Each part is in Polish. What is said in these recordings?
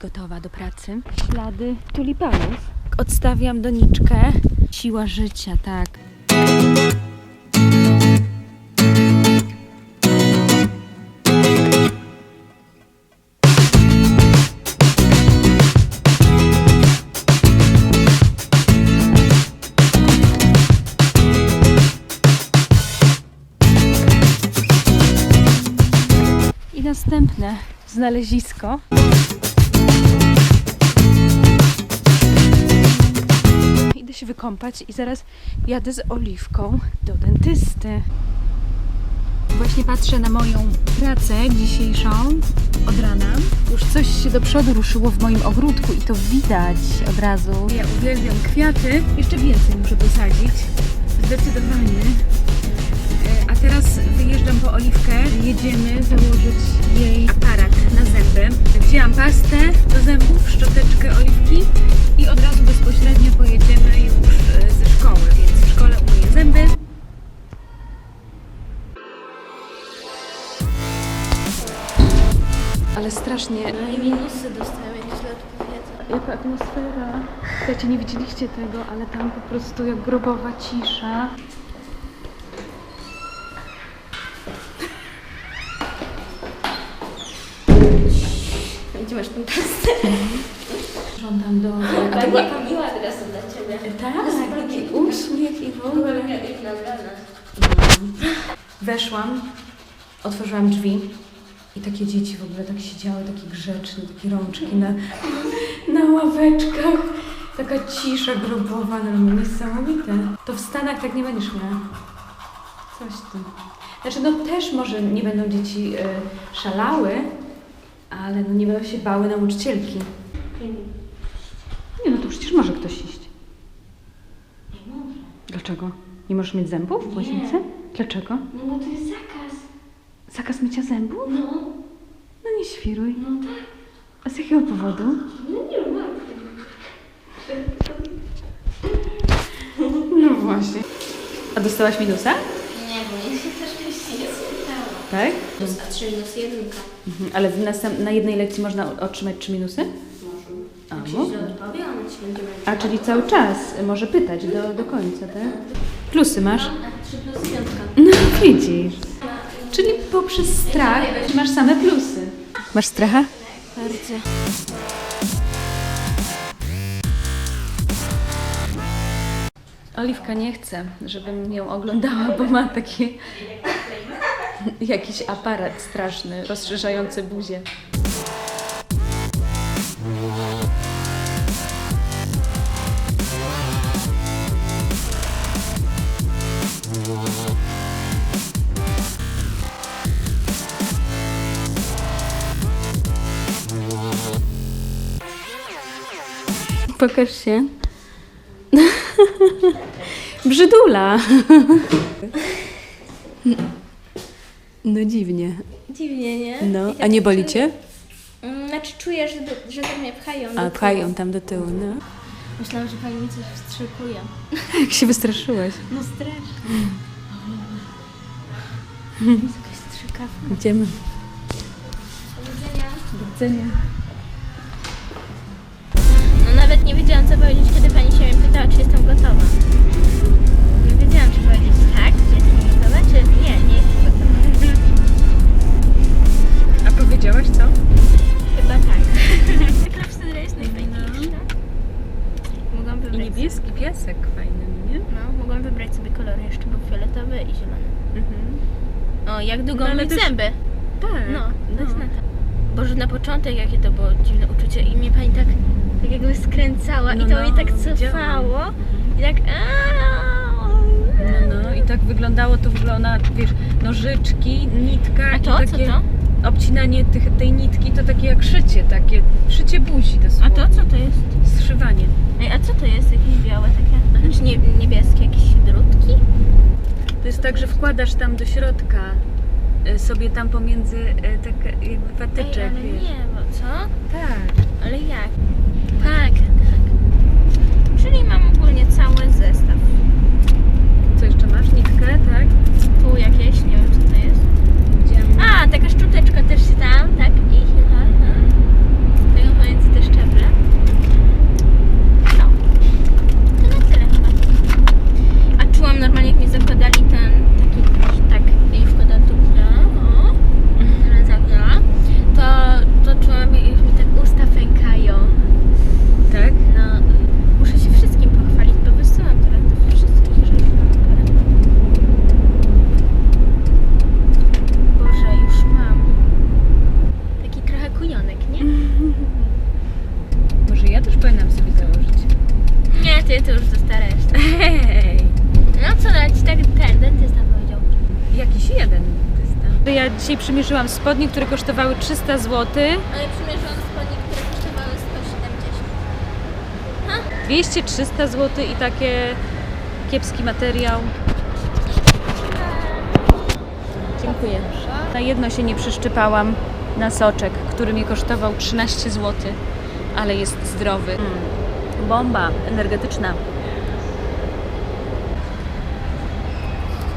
gotowa do pracy. Ślady tulipanów. Odstawiam doniczkę. Siła życia, tak. I następne znalezisko. Się wykąpać i zaraz jadę z oliwką do dentysty. Właśnie patrzę na moją pracę dzisiejszą od rana. Już coś się do przodu ruszyło w moim ogródku i to widać od razu. Ja uwielbiam kwiaty. Jeszcze więcej muszę posadzić. Zdecydowanie. E, A teraz wyjeżdżam po oliwkę. Jedziemy założyć jej aparat na zęby. Wzięłam pastę do zębów, szczoteczkę oliwki strasznie. No i minusy dostałem, jak źle odpowiadam. Jaka atmosfera. Słuchajcie, nie widzieliście tego, ale tam po prostu jak grobowa cisza. Gdzie masz tą pastę? Żądam do... Pani Kamila teraz to dla Ciebie. Tak, taki uśmiech i w ogóle. Weszłam, otworzyłam drzwi i takie dzieci w ogóle tak siedziały, takie grzeczne, takie rączki na, na ławeczkach. Taka cisza grobowa, no niesamowite. To w Stanach tak nie będziesz miała. Coś tu. Znaczy no też może nie będą dzieci y, szalały, ale no nie będą się bały nauczycielki. Nie no to przecież może ktoś iść. Nie może. Dlaczego? Nie możesz mieć zębów w łazience? Dlaczego? No bo to jest zakaz. Zakaz mycia zębów? No, No nie świruj. no tak. A z jakiego powodu? No nie ma. No właśnie. A dostałaś minusa? Nie, bo mnie się też wcześniej nie spytała. Tak? Plus A3 minus jedynka. Mhm. Ale w następ- na jednej lekcji można otrzymać trzy minusy? Może. A, Jak się może. źle odpowie, ona Ci będzie A czyli cały czas może pytać do, do końca, tak? Plusy masz? A3 plus piątka. No widzisz. Czyli poprzez strach masz same plusy. Masz stracha? Bardzo. Oliwka nie chce, żebym ją oglądała, bo ma taki jakiś aparat straszny, rozszerzający buzię. Pokaż się. Brzydula. No dziwnie. Dziwnie, nie? No, I a tak nie boli cię? Mm, Znaczy czuję, że, do, że tak mnie pchają. do A tyłu. pchają tam do tyłu, no. Myślałam, że pani mi coś wstrzykuje. Jak się wystraszyłaś. No strasznie. Jest jakaś strzykawka. Idziemy. Do widzenia. Do widzenia. Czy jestem gotowa. Nie wiedziałam, czy powiedzieć tak, czy jestem gotowa, czy nie, nie jestem gotowa. A powiedziałaś co? Chyba tak. Wtedy jest najfajniejsza. Mogłam I wybrać, niebieski piesek fajny, nie? no, mogłam wybrać sobie kolory jeszcze, bo fioletowy i zielony. Mhm. O, jak długo No, ale myć też- zęby? Tak. No, na to. Boże, na początek jakie to było dziwne uczucie i mnie pani tak, skręcała No, i to no, mnie tak widziałam. cofało i tak. No, no i tak wyglądało, to wygląda, wiesz, nożyczki, nitka A i to, co takie to? obcinanie tych, tej nitki to takie jak szycie, takie szycie buzi A dosłownie. to co to jest? Zszywanie. Ej, a co to jest? Jakieś białe takie? Znaczy nie, niebieskie, jakieś drutki? To jest tak, że wkładasz tam do środka y, sobie tam pomiędzy tak jakby patyczek, Ej, ale wiesz. nie, bo co? Tak. Ale jak? Tak, tak. Czyli mam ogólnie cały zestaw. Co jeszcze masz? Nitkę, tak? Tu jakieś, nie wiem co to jest. Widziałam. A, taka szczoteczka też się tam, tak? I aha, aha. Tego pomiędzy też dzisiaj przymierzyłam spodnie, które kosztowały 300 zł. Ale przymierzyłam spodnie, które kosztowały 170. 200-300 zł i takie kiepski materiał. Dziękuję. Na jedno się nie przyszczypałam na soczek, który mi kosztował 13 zł, ale jest zdrowy. Mm. Bomba energetyczna.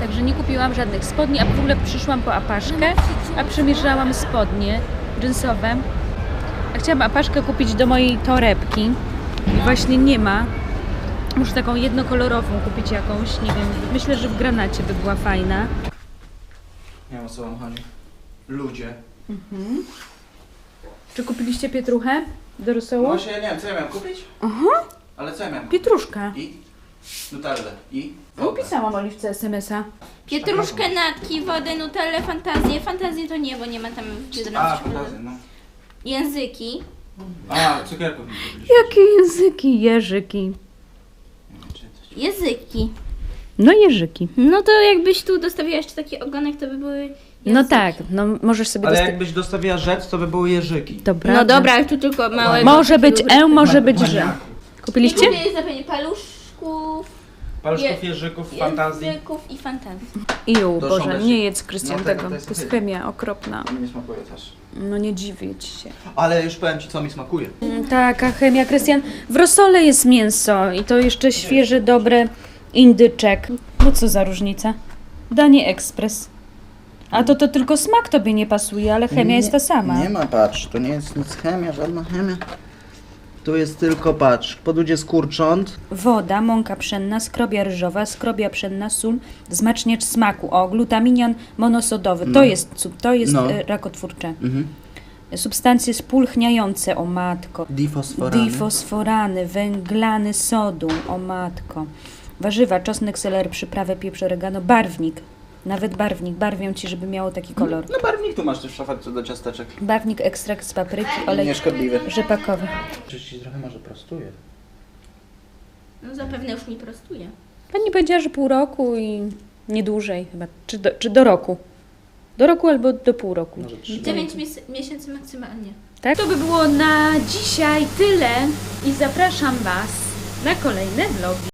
Także nie kupiłam żadnych spodni, a w ogóle przyszłam po apaszkę, a przymierzałam spodnie jeansowe. A chciałam apaszkę kupić do mojej torebki i właśnie nie ma. Muszę taką jednokolorową kupić jakąś, nie wiem, myślę, że w granacie by była fajna. Nie wiem o co wam chodzi. Ludzie. Czy kupiliście pietruchę do No rosołu? właśnie ja nie wiem, co ja miałem kupić? Aha, Ale co ja miałem kupić? pietruszka. I? Nutellę. I? No, Upisałam Oliwce SMS-a. Pietruszkę, natki, wodę, nutellę, fantazję. Fantazję to nie, bo nie ma tam w A, Biedronce. fantazję, no. Języki. A, cukierków mi. Jakie języki, jeżyki. Języki. No jeżyki. No to jakbyś tu dostawiła jeszcze taki ogonek, to by były języki. No tak, no możesz sobie Ale dosta- jakbyś dostawiła rzecz, to by były jeżyki. Dobra. No dobra, ale tu tylko małe... Może być E, może być Że. Maniaku. Kupiliście? Nie kupię zapewne paluszków, Paluszków, jeżyków, fantazji. języków i fantazji. Iu, Do Boże, nie jedz Krystian No tego, tego. to jest To jest ohydne. chemia okropna. Mi nie smakuje też. No nie dziwię ci się. Ale już powiem ci, co mi smakuje. Mm, Taka chemia, Krystian. W rosole jest mięso i to jeszcze świeże, dobre indyczek. No co za różnica? Danie ekspres. A to to tylko smak tobie nie pasuje, ale chemia jest ta sama. Nie ma, patrz, to nie jest nic chemia, żadna chemia. Tu jest tylko, patrz, podudzie skurcząt. Woda, mąka pszenna, skrobia ryżowa, skrobia pszenna, sól, zmaczniacz smaku. O, glutaminian monosodowy. To No. jest, cu- to jest No. e, rakotwórcze. Mhm. Substancje spulchniające, o matko. Difosforany. Difosforany, węglany sodu, o matko. Warzywa, czosnek, seler, przyprawy, pieprz, oregano, barwnik. Nawet barwnik, barwią ci, żeby miało taki kolor. No barwnik tu masz też w szafce do ciasteczek. Barwnik, ekstrakt z papryki, olej Nieszkodliwy. rzepakowy. Czy ci trochę może prostuje? No zapewne już mi prostuje. Pani powiedziała, że pół roku i nie dłużej chyba. Czy do, czy do roku? Do roku albo do pół roku. Może trzy. 9 miesięcy maksymalnie. Tak? To by było na dzisiaj tyle i zapraszam Was na kolejne vlogi.